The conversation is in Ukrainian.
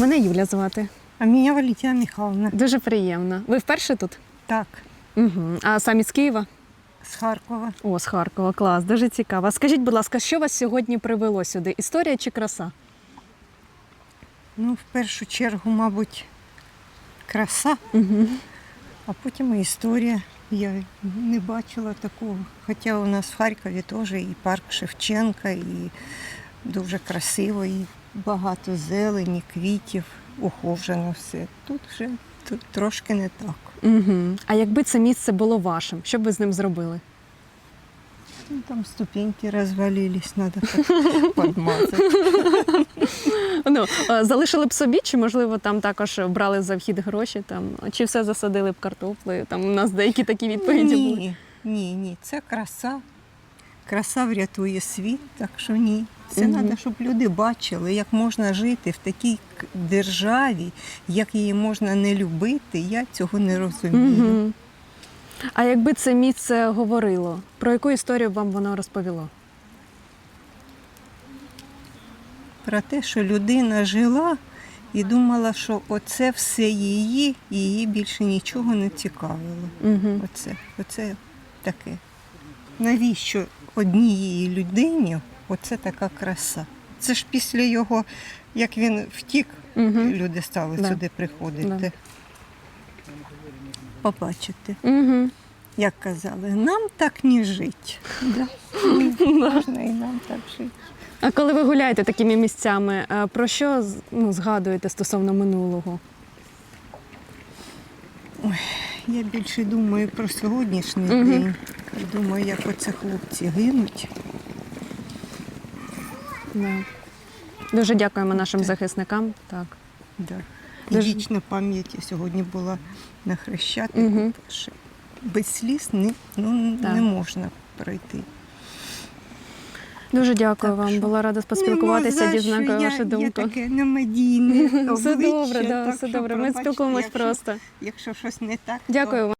Мене Юля звати. А меня Валентина Михайловна. Дуже приємно. Ви вперше тут? Так, Угу. А самі з Києва? з Харкова. О, з Харкова, клас, дуже цікаво. Скажіть, будь ласка, що вас сьогодні привело сюди? Історія чи краса? Ну, в першу чергу, мабуть, краса, Угу. а потім і історія. Я не бачила такого. Хоча у нас в Харкові теж і парк Шевченка, і дуже красиво, і багато зелені, квітів, ухожено все. Тут вже тут трошки не так. Угу. А якби це місце було вашим, що б ви з ним зробили? Ну, там ступеньки розвалились, треба підмазати. Ну, залишили б собі, чи можливо там також брали за вхід гроші, там, чи все засадили б картоплею? Там у нас деякі такі відповіді були. Ні, ні, ні, це краса. Краса врятує світ, так що ні. Це треба, щоб люди бачили, як можна жити в такій державі, як її можна не любити. Я цього не розумію. Угу. А якби це місце говорило, про яку історію вам воно розповіло? Про те, що людина жила і думала, що оце все її, і її більше нічого не цікавило. Угу. Оце, оце таке. Навіщо однієї людині оце така краса? Це ж після його, як він втік, Угу. люди стали Да. сюди приходити. Да. Побачити. Угу. Як казали, нам так не жити. Да. Можна і нам так жити. А коли ви гуляєте такими місцями, е, про що з- ну, згадуєте стосовно минулого? Я більше думаю про сьогоднішній Мгм. день. Думаю, як оце хлопці гинуть. Да. Дуже дякуємо нашим захисникам. Так. Да. Вічна пам'ять сьогодні була на Хрещатику. Що Без сліз не, ну, Так. не можна пройти. Дуже дякую Так вам. що Була рада поспілкуватися, дізнати я, вашу Я таке немедійне Все добре, да, так все добре. Ми спілкуємось просто. Якщо щось не так, Дякую вам.